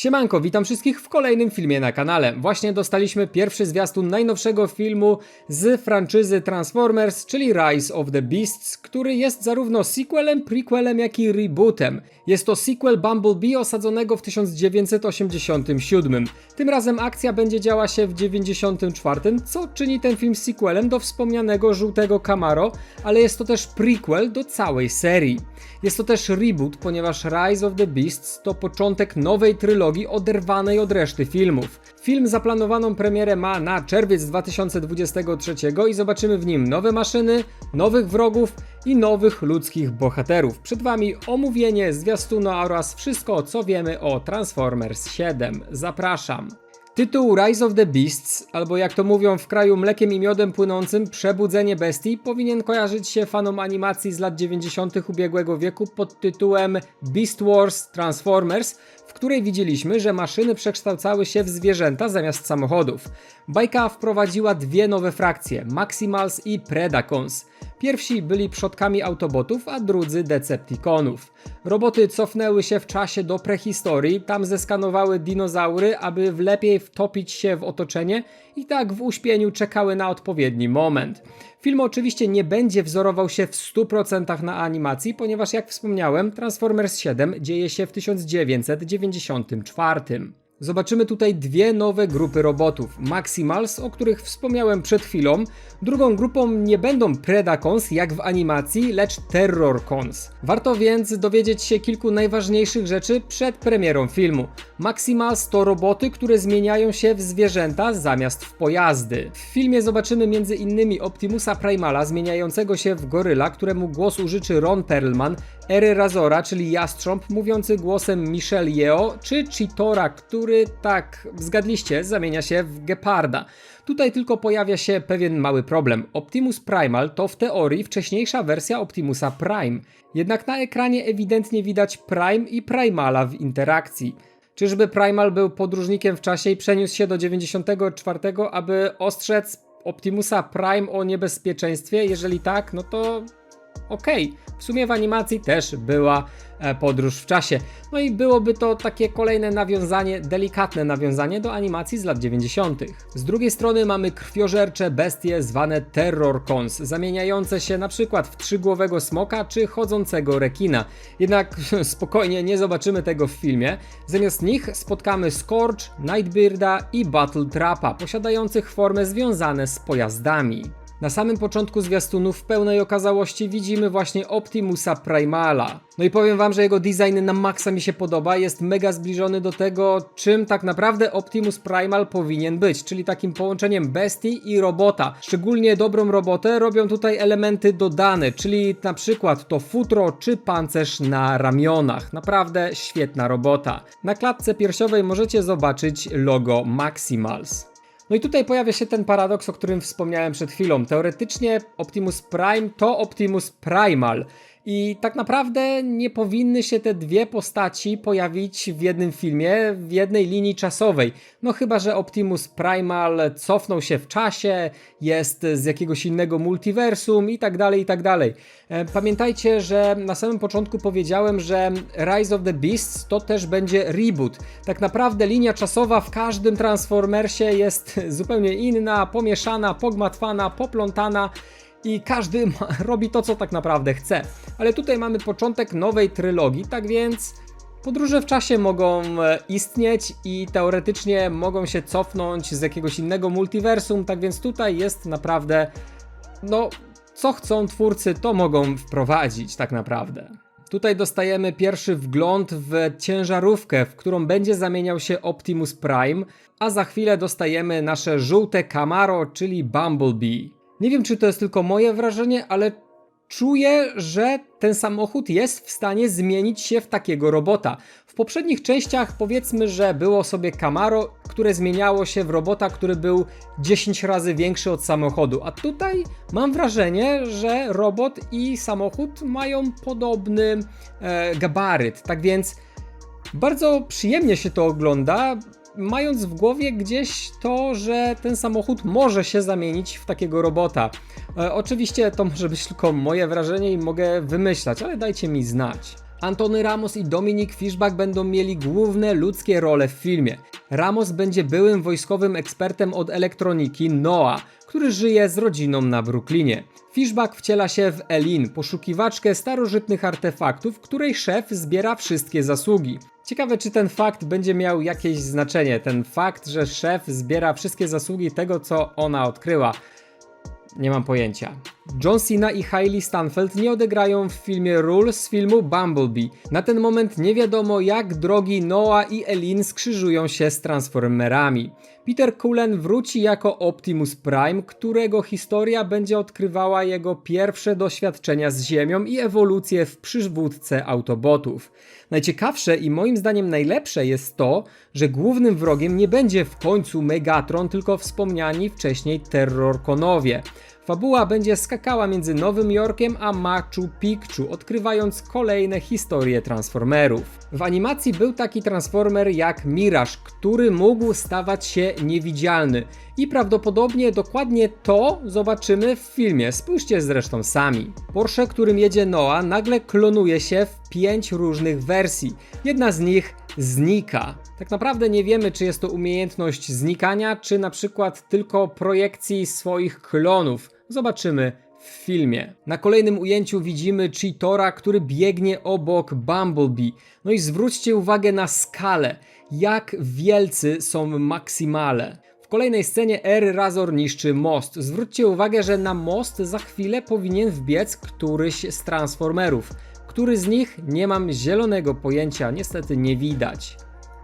Siemanko, witam wszystkich w kolejnym filmie na kanale. Właśnie dostaliśmy pierwszy zwiastun najnowszego filmu z franczyzy Transformers, czyli Rise of the Beasts, który jest zarówno sequelem, prequelem, jak i rebootem. Jest to sequel Bumblebee osadzonego w 1987. Tym razem akcja będzie działa się w 94, co czyni ten film sequelem do wspomnianego żółtego Camaro, ale jest to też prequel do całej serii. Jest to też reboot, ponieważ Rise of the Beasts to początek nowej trylogii oderwanej od reszty filmów. Film zaplanowaną premierę ma na czerwiec 2023 i zobaczymy w nim nowe maszyny, nowych wrogów i nowych ludzkich bohaterów. Przed Wami omówienie zwiastunu oraz wszystko co wiemy o Transformers 7. Zapraszam. Tytuł Rise of the Beasts, albo jak to mówią w kraju mlekiem i miodem płynącym, Przebudzenie Bestii, powinien kojarzyć się fanom animacji z lat 90. ubiegłego wieku pod tytułem Beast Wars Transformers, w której widzieliśmy, że maszyny przekształcały się w zwierzęta zamiast samochodów. Bajka wprowadziła dwie nowe frakcje, Maximals i Predacons. Pierwsi byli przodkami Autobotów, a drudzy Decepticonów. Roboty cofnęły się w czasie do prehistorii, tam zeskanowały dinozaury, aby lepiej wtopić się w otoczenie i tak w uśpieniu czekały na odpowiedni moment. Film oczywiście nie będzie wzorował się w 100% na animacji, ponieważ jak wspomniałem, Transformers 7 dzieje się w 1994. Zobaczymy tutaj dwie nowe grupy robotów. Maximals, o których wspomniałem przed chwilą. Drugą grupą nie będą Predacons jak w animacji, lecz Terrorcons. Warto więc dowiedzieć się kilku najważniejszych rzeczy przed premierą filmu. Maximals to roboty, które zmieniają się w zwierzęta zamiast w pojazdy. W filmie zobaczymy m.in. Optimusa Primala zmieniającego się w goryla, któremu głos użyczy Ron Perlman, Ery Razora, czyli Jastrząb, mówiący głosem Michelle Yeoh, czy Cheetora, który, tak zgadliście, zamienia się w Geparda. Tutaj tylko pojawia się pewien mały problem. Optimus Primal to w teorii wcześniejsza wersja Optimusa Prime, jednak na ekranie ewidentnie widać Prime i Primala w interakcji. Czyżby Primal był podróżnikiem w czasie i przeniósł się do 94, aby ostrzec Optimusa Prime o niebezpieczeństwie? Jeżeli tak, no to okej. W sumie w animacji też była e, podróż w czasie. No i byłoby to takie kolejne nawiązanie, delikatne nawiązanie do animacji z lat 90. Z drugiej strony mamy krwiożercze bestie zwane Terrorcons, zamieniające się na przykład w trzygłowego smoka czy chodzącego rekina. Jednak spokojnie nie zobaczymy tego w filmie. Zamiast nich spotkamy Scorch, Nightbearda i Battle Trapa, posiadających formę związane z pojazdami. Na samym początku zwiastunu w pełnej okazałości widzimy właśnie Optimusa Primala. No i powiem wam, że jego design na maksa mi się podoba, jest mega zbliżony do tego, czym tak naprawdę Optimus Primal powinien być, czyli takim połączeniem bestii i robota. Szczególnie dobrą robotę robią tutaj elementy dodane, czyli na przykład to futro czy pancerz na ramionach. Naprawdę świetna robota. Na klatce piersiowej możecie zobaczyć logo Maximals. No i tutaj pojawia się ten paradoks, o którym wspomniałem przed chwilą. Teoretycznie Optimus Prime to Optimus Primal. I tak naprawdę nie powinny się te dwie postaci pojawić w jednym filmie, w jednej linii czasowej. No chyba, że Optimus Primal cofnął się w czasie, jest z jakiegoś innego multiversum i tak dalej, i tak dalej. E, Pamiętajcie, że na samym początku powiedziałem, że Rise of the Beasts to też będzie reboot. Tak naprawdę linia czasowa w każdym Transformersie jest zupełnie inna, pomieszana, pogmatwana, poplątana i każdy ma, robi to, co tak naprawdę chce. Ale tutaj mamy początek nowej trylogii, tak więc podróże w czasie mogą e, istnieć i teoretycznie mogą się cofnąć z jakiegoś innego multiversum, tak więc tutaj jest naprawdę, no, co chcą twórcy, to mogą wprowadzić tak naprawdę. Tutaj dostajemy pierwszy wgląd w ciężarówkę, w którą będzie zamieniał się Optimus Prime, a za chwilę dostajemy nasze żółte Camaro, czyli Bumblebee. Nie wiem, czy to jest tylko moje wrażenie, ale czuję, że ten samochód jest w stanie zmienić się w takiego robota. W poprzednich częściach powiedzmy, że było sobie Camaro, które zmieniało się w robota, który był 10 razy większy od samochodu, a tutaj mam wrażenie, że robot i samochód mają podobny e, gabaryt. Tak więc bardzo przyjemnie się to ogląda mając w głowie gdzieś to, że ten samochód może się zamienić w takiego robota. E, oczywiście to może być tylko moje wrażenie i mogę wymyślać, ale dajcie mi znać. Antony Ramos i Dominik Fishback będą mieli główne ludzkie role w filmie. Ramos będzie byłym wojskowym ekspertem od elektroniki Noah, który żyje z rodziną na Brooklynie. Fishback wciela się w Elin, poszukiwaczkę starożytnych artefaktów, której szef zbiera wszystkie zasługi. Ciekawe, czy ten fakt będzie miał jakieś znaczenie. Ten fakt, że szef zbiera wszystkie zasługi tego, co ona odkryła. Nie mam pojęcia. John Cena i Hailey Stanfield nie odegrają w filmie ról z filmu Bumblebee. Na ten moment nie wiadomo jak drogi Noah i Elin skrzyżują się z Transformerami. Peter Cullen wróci jako Optimus Prime, którego historia będzie odkrywała jego pierwsze doświadczenia z Ziemią i ewolucję w przywódcę Autobotów. Najciekawsze i moim zdaniem najlepsze jest to, że głównym wrogiem nie będzie w końcu Megatron, tylko wspomniani wcześniej Terrorkonowie. Fabuła będzie skakała między Nowym Jorkiem a Machu Picchu, odkrywając kolejne historie Transformerów. W animacji był taki Transformer jak Mirage, który mógł stawać się niewidzialny. I prawdopodobnie dokładnie to zobaczymy w filmie, spójrzcie zresztą sami. Porsche, którym jedzie Noah, nagle klonuje się w pięć różnych wersji. Jedna z nich znika. Tak naprawdę nie wiemy, czy jest to umiejętność znikania, czy na przykład tylko projekcji swoich klonów. Zobaczymy w filmie. Na kolejnym ujęciu widzimy Cheetora, który biegnie obok Bumblebee. No i zwróćcie uwagę na skalę, jak wielcy są Maximale. W kolejnej scenie R Razor niszczy most. Zwróćcie uwagę, że na most za chwilę powinien wbiec któryś z Transformerów. Który z nich nie mam zielonego pojęcia, niestety nie widać.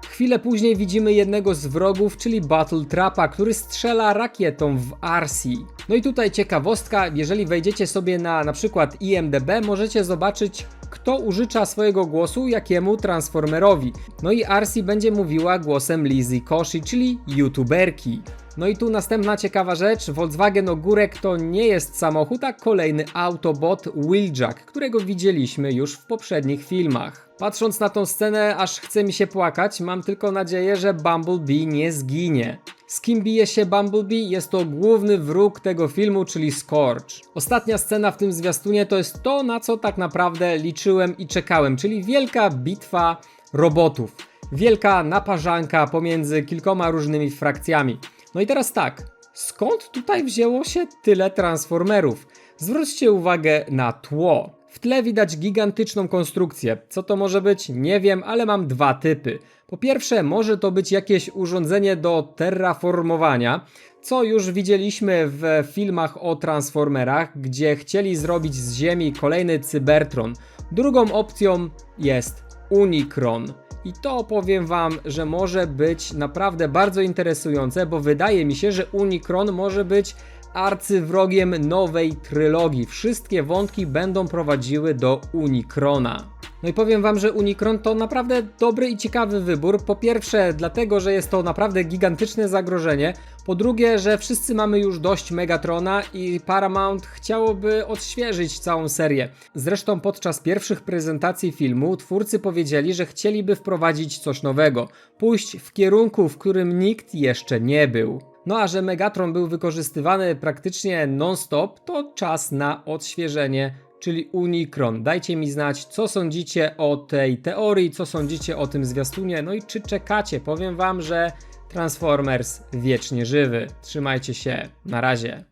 Chwilę później widzimy jednego z wrogów, czyli Battle Trapa, który strzela rakietą w Arsi. No i tutaj ciekawostka, jeżeli wejdziecie sobie na na przykład IMDB, możecie zobaczyć kto użycza swojego głosu jakiemu transformerowi. No i Arsi będzie mówiła głosem Lizzy Koshi, czyli youtuberki. No i tu następna ciekawa rzecz, Volkswagen Ogórek to nie jest samochód, a kolejny Autobot Wheeljack, którego widzieliśmy już w poprzednich filmach. Patrząc na tą scenę, aż chce mi się płakać, mam tylko nadzieję, że Bumblebee nie zginie. Z kim bije się Bumblebee? Jest to główny wróg tego filmu, czyli Scorch. Ostatnia scena w tym zwiastunie to jest to, na co tak naprawdę liczyłem i czekałem, czyli wielka bitwa robotów. Wielka naparzanka pomiędzy kilkoma różnymi frakcjami. No i teraz tak, skąd tutaj wzięło się tyle transformerów? Zwróćcie uwagę na tło. W tle widać gigantyczną konstrukcję. Co to może być? Nie wiem, ale mam dwa typy. Po pierwsze, może to być jakieś urządzenie do terraformowania, co już widzieliśmy w filmach o Transformerach, gdzie chcieli zrobić z Ziemi kolejny Cybertron. Drugą opcją jest Unicron. I to powiem Wam, że może być naprawdę bardzo interesujące, bo wydaje mi się, że Unicron może być arcywrogiem nowej trylogii. Wszystkie wątki będą prowadziły do Unicrona. No i powiem wam, że Unicron to naprawdę dobry i ciekawy wybór. Po pierwsze, dlatego, że jest to naprawdę gigantyczne zagrożenie. Po drugie, że wszyscy mamy już dość Megatrona i Paramount chciałoby odświeżyć całą serię. Zresztą podczas pierwszych prezentacji filmu twórcy powiedzieli, że chcieliby wprowadzić coś nowego, pójść w kierunku, w którym nikt jeszcze nie był. No a że Megatron był wykorzystywany praktycznie non-stop, to czas na odświeżenie, czyli Unicron. Dajcie mi znać, co sądzicie o tej teorii, co sądzicie o tym zwiastunie, no i czy czekacie. Powiem wam, że Transformers wiecznie żywy. Trzymajcie się, na razie.